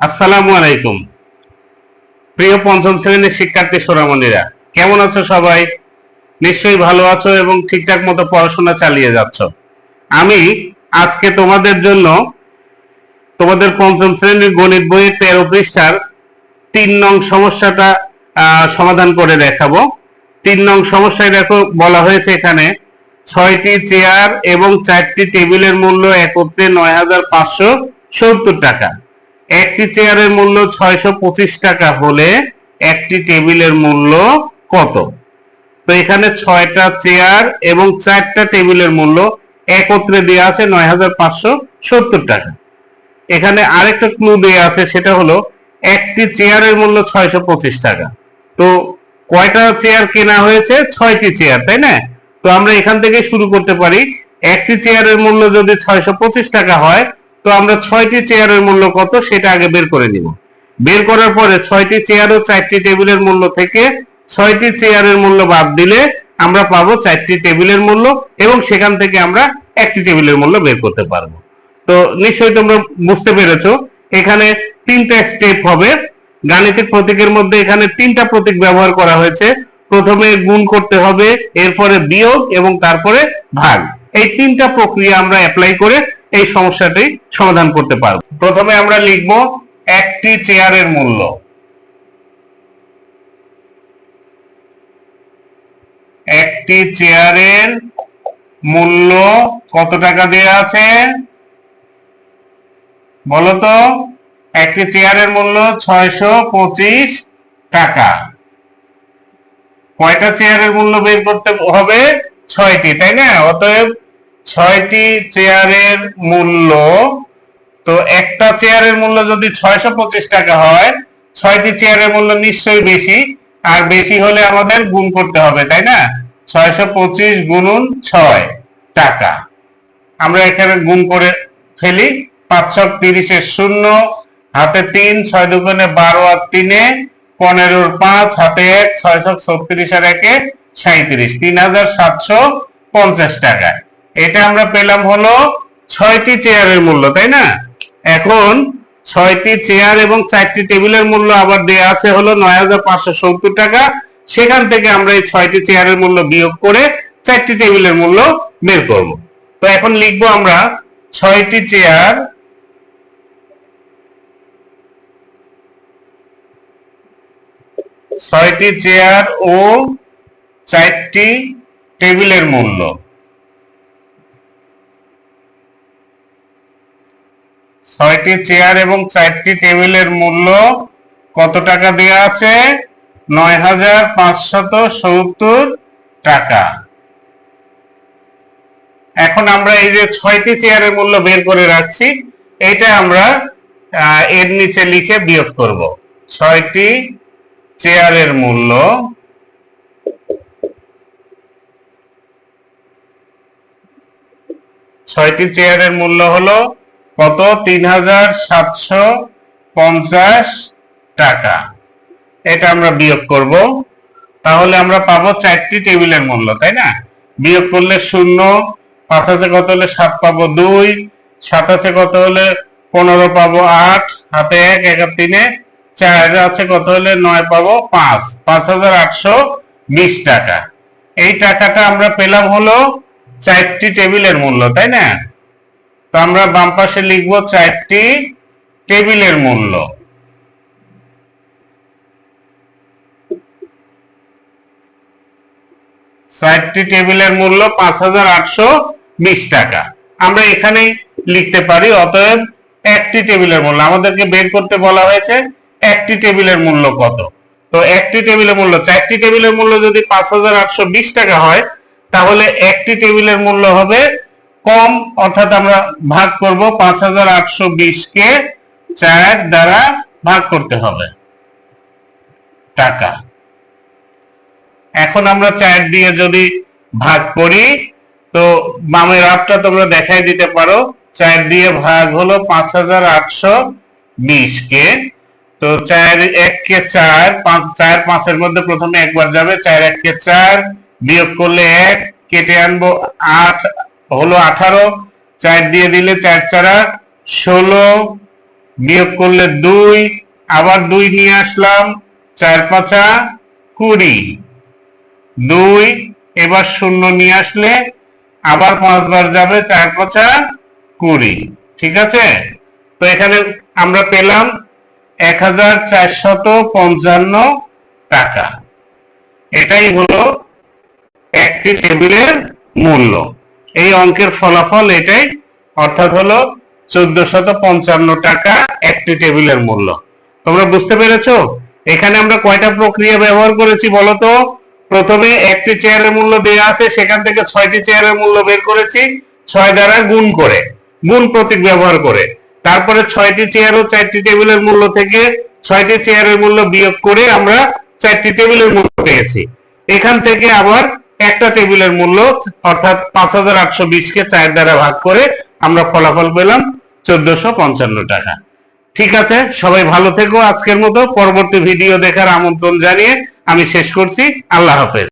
আসসালামু আলাইকুম। প্রিয় পঞ্চম শ্রেণির শিক্ষার্থী সোনামণিরা, কেমন আছো সবাই? নিশ্চয়ই ভালো আছো এবং ঠিকঠাক মতো পড়াশোনা চালিয়ে যাচ্ছ। আমি আজকে তোমাদের জন্য তোমাদের পঞ্চম শ্রেণির গণিত বইয়ের তেরো পৃষ্ঠার তিন নং সমস্যাটা সমাধান করে দেখাবো। তিন নং সমস্যায় দেখো, বলা হয়েছে এখানে ছয়টি চেয়ার এবং চারটি টেবিলের মূল্য একত্রে নয় হাজার পাঁচশো সত্তর টাকা। একটি চেয়ারের মূল্য ছয়শো পঁচিশ টাকা হলে একটি টেবিলের মূল্য কত? তো এখানে ছয়টা চেয়ার এবং চারটা টেবিলের মূল্য একত্রে দেওয়া আছে নয় হাজার পাঁচশো সত্তর টাকা। এখানে আরেকটা ক্লু দেওয়া আছে, সেটা হলো একটি চেয়ারের মূল্য ছয়শো পঁচিশ টাকা। তো কয়টা চেয়ার কেনা হয়েছে? ছয়টি চেয়ার, তাই না? তো আমরা এখান থেকে শুরু করতে পারি, একটি চেয়ারের মূল্য যদি ছয়শো পঁচিশ টাকা হয় তো আমরা ছয়টি চেয়ারের মূল্য কত সেটা আগে বের করে নিব। বের করার পরে ছয়টি চেয়ার ও চারটি টেবিলের মূল্য থেকে ছয়টি চেয়ারের মূল্য বাদ দিলে আমরা পাবো চারটি টেবিলের মূল্য এবং সেখান থেকে আমরা একটি টেবিলের মূল্য বের করতে পারব। তো নিশ্চয়ই তোমরা বুঝতে পেরেছ, এখানে তিনটা স্টেপ হবে। গাণিতিক প্রতীকের মধ্যে এখানে তিনটা প্রতীক ব্যবহার করা হয়েছে। প্রথমে গুণ করতে হবে, এরপরে বিয়োগ এবং তারপরে ভাগ। এই তিনটা প্রক্রিয়া আমরা অ্যাপ্লাই করে এই সমস্যাটি সমাধান করতে পারব। প্রথমে আমরা লিখব একটি চেয়ারের মূল্য। একটি চেয়ারের মূল্য কত টাকা দেয়া আছে? বলো তো একটি চেয়ারের মূল্য ছয়শো পঁচিশ টাকা। কয়টা চেয়ারের মূল্য বের করতে হবে? ছয়টি, তাই না? অতএব ছয়টি চেয়ারের মূল্য, তো একটা চেয়ারের মূল্য যদি ছয়শো পঁচিশ টাকা হয়, ছয়টি চেয়ারের মূল্য নিশ্চয়ই বেশি, আর বেশি হলে আমাদের গুণ করতে হবে, তাই না? ছয়শো পঁচিশ গুণুন ছয় টাকা। আমরা এখানে গুণ করে ফেলি, পাঁচশো তিরিশের শূন্য, হাতে তিন, ছয় দুগুণে বারো আর তিনে পনেরোর পাঁচ, হাতে এক, ছয়শো ছত্রিশ আর একে সাঁত্রিশ তিন হাজার সাতশো পঞ্চাশ টাকা এটা আমরা পেলাম হলো ছয়টি চেয়ারের মূল্য, তাই না? এখন ছয়টি চেয়ার এবং চারটি টেবিলের মূল্য আবার দেয়া আছে হলো নয় হাজার পাঁচশো সত্তর টাকা। সেখান থেকে আমরা এই ছয়টি চেয়ারের মূল্য বিয়োগ করে চারটি টেবিলের মূল্য বের করব। তো এখন লিখব আমরা ছয়টি চেয়ার ছয়টি চেয়ার ও চারটি টেবিলের মূল্য। ছয়টি চেয়ার এবং চারটি টেবিলের মূল্য কত টাকা দেয়া আছে? নয় হাজার পাঁচশত সত্তর টাকা। এখন আমরা এই যে ছয়টি চেয়ারের মূল্য বের করে রাখছি, এটা আমরা এর নিচে লিখে বিয়োগ করব। ছয়টি চেয়ারের মূল্য ছয়টি চেয়ারের মূল্য হলো কত? তিন হাজার সাতশো পঞ্চাশ টাকা। এটা আমরা বিয়োগ করব। তাহলে আমরা পাবো চারটি টেবিলের মূল্য, তাই না? বিয়োগ করলে শূন্য, পাঁচ আছে কত হলে সাত পাবো দুই, সাত আছে কত হলে পনেরো পাবো আট, হাতে এক এক তিনে চার আছে কত হলে নয় পাবো পাঁচ। পাঁচ হাজার আটশো বিশ টাকা। এই টাকাটা আমরা পেলাম হলো চারটি টেবিলের মূল্য, তাই না? তো আমরা বাম পাশে লিখব চারটি টেবিলের মূল্য। চারটি টেবিলের মূল্য পাঁচ হাজার আটশো বিশ টাকা। আমরা এখানেই লিখতে পারি, অতএব একটি টেবিলের মূল্য। আমাদেরকে বের করতে বলা হয়েছে একটি টেবিলের মূল্য কত। তো একটি টেবিলের মূল্য, চারটি টেবিলের মূল্য যদি পাঁচ হাজার আটশো বিশ টাকা হয়, তাহলে একটি টেবিলের মূল্য হবে কম, অর্থাৎ আমরা ভাগ করব পাঁচ হাজার আটশো বিশ কে চার দ্বারা ভাগ করতে হবে। টাকা। এখন আমরা চার দিয়ে যদি ভাগ করি, তো বামের হাতটা তোমরা দেখাই দিতে পারো। চার দিয়ে ভাগ হলো পাঁচ হাজার আটশো বিশ কে তো চার এক কে চার, পাঁচ, চার, পাঁচের মধ্যে প্রথমে একবার যাবে। চার এক কে চার বিয়োগ করলে এক, কেটে আনব আট হলো আঠারো, চার দিয়ে দিলে চার চারা, ষোলো বিয়োগ করলে দুই, আবার দুই নিয়ে আসলাম, চার পাঁচা কুড়ি। দুই, এবার শূন্য নিয়ে আসলে আবার পাঁচবার যাবে চার পাঁচা কুড়ি। ঠিক আছে? তো এখানে আমরা পেলাম এক হাজার চারশত পঞ্চান্ন টাকা। এটাই হলো একটি টেবিলের মূল্য। এই অঙ্কের ফলাফল এটাই, অর্থাৎ হলো চোদ্দশত পঞ্চান্ন টাকা একটি টেবিলের মূল্য। তোমরা বুঝতে পেরেছ? এখানে আমরা কয়টা প্রক্রিয়া ব্যবহার করেছি বলতো প্রথমে একটি চেয়ারের মূল্য দেওয়া আছে, সেখান থেকে ছয়টি চেয়ারের মূল্য বের করেছি, ছয় দ্বারা গুণ করে, গুণ প্রতীক ব্যবহার করে। তারপরে ছয়টি চেয়ার ও চারটি টেবিলের মূল্য থেকে ছয়টি চেয়ারের মূল্য বিয়োগ করে আমরা চারটি টেবিলের মূল্য পেয়েছি। এখান থেকে আবার একটা টেবিলের মূল্য অর্থাৎ পাঁচ হাজার আটশো বিশ কে চার দ্বারা ভাগ করে আমরা ফলাফল পেলাম চোদ্দশো পঞ্চান্ন টাকা। ঠিক আছে, সবাই ভালো থেকো আজকের মতো। পরবর্তী ভিডিও দেখার আমন্ত্রণ জানিয়ে আমি শেষ করছি। আল্লাহ হাফেজ।